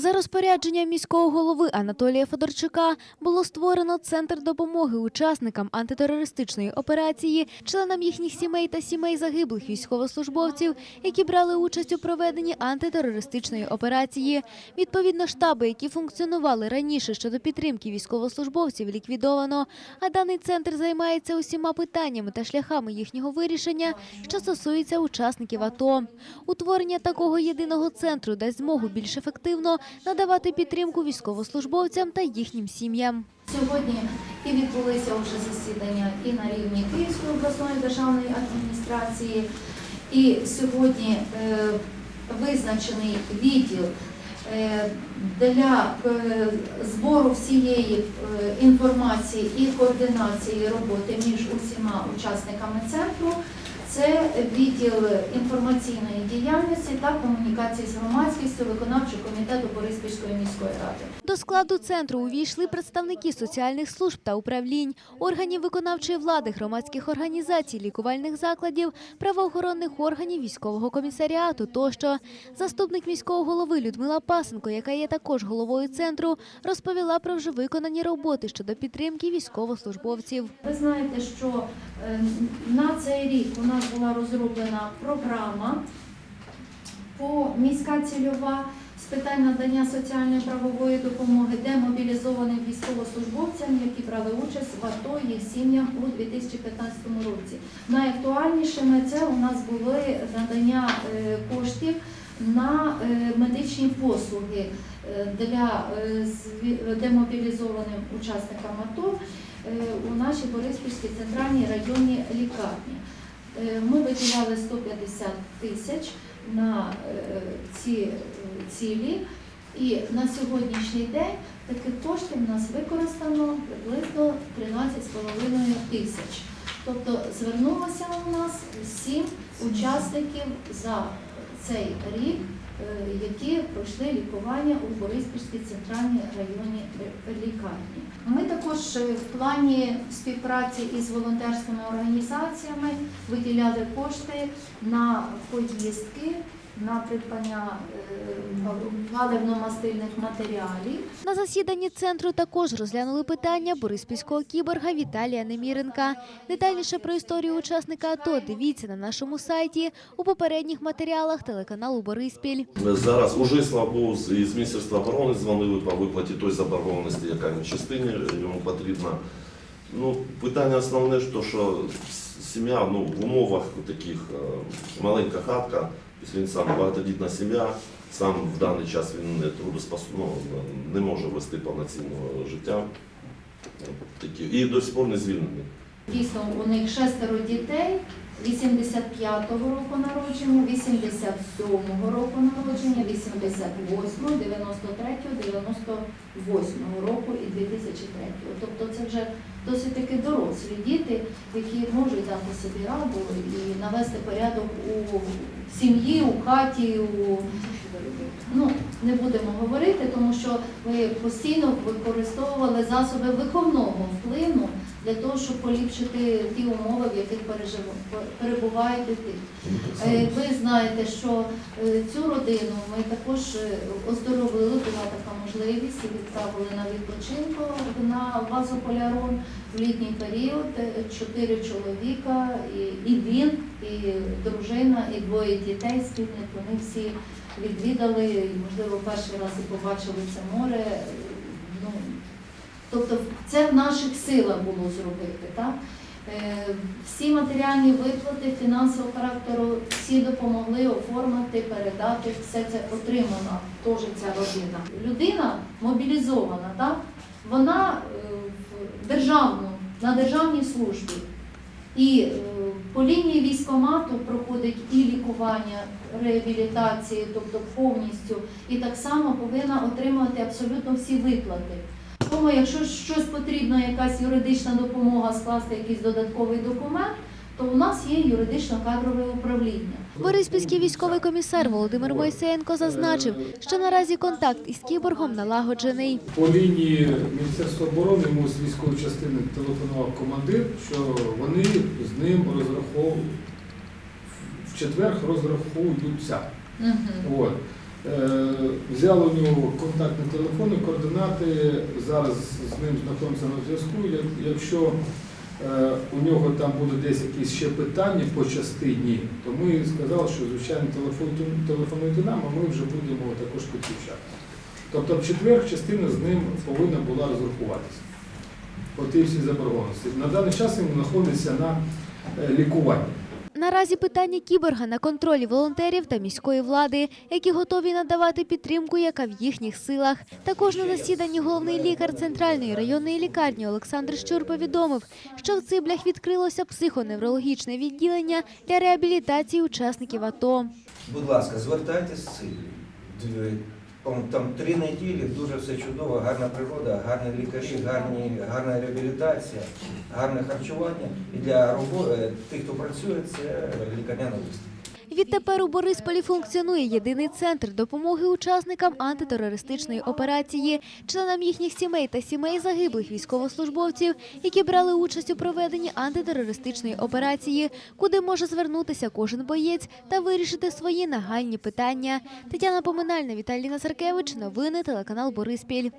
За розпорядженням міського голови Анатолія Федорчука було створено центр допомоги учасникам антитерористичної операції, членам їхніх сімей та сімей загиблих військовослужбовців, які брали участь у проведенні антитерористичної операції. Відповідно, штаби, які функціонували раніше щодо підтримки військовослужбовців, ліквідовано. А даний центр займається усіма питаннями та шляхами їхнього вирішення, що стосується учасників АТО. Утворення такого єдиного центру дасть змогу більш ефективно надавати підтримку військовослужбовцям та їхнім сім'ям. Сьогодні і відбулися вже засідання і на рівні Київської обласної державної адміністрації, і сьогодні е, визначений відділ е, для е, збору всієї інформації і координації роботи між усіма учасниками центру. Це відділ інформаційної діяльності та комунікації з громадськістю виконавчого комітету Бориспільської міської ради. До складу центру увійшли представники соціальних служб та управлінь, органів виконавчої влади, громадських організацій, лікувальних закладів, правоохоронних органів, військового комісаріату тощо. Заступник міського голови Людмила Пасенко, яка є також головою центру, розповіла про вже виконані роботи щодо підтримки військовослужбовців. Ви знаєте, що на цей рік у нас була розроблена програма по міська цільова з питань надання соціальної правової допомоги демобілізованим військовослужбовцям, які брали участь в АТО їх сім'ям у 2015 році. Найактуальнішими це у нас були надання е, коштів на е, медичні послуги е, для е, демобілізованим учасникам АТО у нашій Бориспільській центральній районній лікарні. Ми виділяли 150 тисяч на ці цілі, і на сьогоднішній день таких коштів у нас використано приблизно 13,5 тисяч. Тобто звернулося у нас сім учасників за цей рік, е, які пройшли лікування у Бориспільській центральній районній е, лікарні. Ми також е, в плані співпраці із волонтерськими організаціями виділяли кошти на поїздки, на придбання е, паливно-мастильних матеріалів. На засіданні центру також розглянули питання бориспільського кіборга Віталія Неміренка. Детальніше про історію учасника АТО дивіться на нашому сайті у попередніх матеріалах телеканалу Бориспіль. Зараз уже, слава Богу, з- Міністерства оборони дзвонили по виплаті той заборгованості, яка в частині йому потрібна. Ну, питання основне, що, сім'я ну, в умовах таких е, маленька хатка, він сам багатодітна сім'я, сам в даний час він не трудоспос... ну, не може вести повноцінного життя. І до сих пор не звільнений. Дійсно, у них шестеро дітей, 85-го року народження, 87-го року народження, 88-го, 93-го, 98-го року і 2003-го. Тобто це вже досить таки дорослі діти, які можуть дати собі раду і навести порядок у сім'ї, у хаті, у ну не будемо говорити, тому що ви постійно використовували засоби виховного впливу для того, щоб поліпшити ті умови, в яких перебуває дитина. Е, Ви знаєте, що е, цю родину ми також е, оздоровили, була така можливість відправили на відпочинку на базу полярон в літній період. Чотири чоловіка, і він, і дружина, і двоє дітей спільних. Вони всі відвідали, і, можливо, перший раз і побачили це море. Ну, тобто це в наших силах було зробити. Так? Е, Всі матеріальні виплати фінансового характеру, всі допомогли оформити, передати, все це отримана теж ця родина. Людина мобілізована, так? вона е, в державну, на державній службі. І е, по лінії військомату проходить і лікування, реабілітації, тобто повністю, і так само повинна отримувати абсолютно всі виплати. Тому, якщо щось потрібно, якась юридична допомога скласти якийсь додатковий документ, то у нас є юридично-кадрове управління. Бориспільський військовий комісар Володимир Мойсеєнко зазначив, що наразі контакт із кіборгом налагоджений. По лінії Міністерства оборони йому з військової частини телефонував командир, що вони з ним розраховують в четвер розраховуються. От. Е, Взяли у нього контактні телефони, координати. Зараз з ним знаходимося на зв'язку. Якщо у нього там будуть десь якісь ще питання по частині, то ми сказали, що звичайно телефонуйте нам, а ми вже будемо також підключати. Тобто в четвер частина з ним повинна була розрахуватися. По тій всій заборгованості. На даний час він знаходиться на е, лікуванні. Наразі питання кіборга на контролі волонтерів та міської влади, які готові надавати підтримку, яка в їхніх силах. Також на засіданні головний лікар центральної районної лікарні Олександр Щур повідомив, що в Циблях відкрилося психоневрологічне відділення для реабілітації учасників АТО. Будь ласка, звертайтесь з цим. Там три неділі, дуже все чудово, гарна природа, гарні лікарі, гарні, гарна реабілітація, гарне харчування. І для роботи тих, хто працює, це лікарняна виставка. Відтепер у Борисполі функціонує єдиний центр допомоги учасникам антитерористичної операції, членам їхніх сімей та сімей загиблих військовослужбовців, які брали участь у проведенні антитерористичної операції, куди може звернутися кожен боєць та вирішити свої нагальні питання. Тетяна Поминальна, Віталій Назаркевич. Новини телеканал Бориспіль.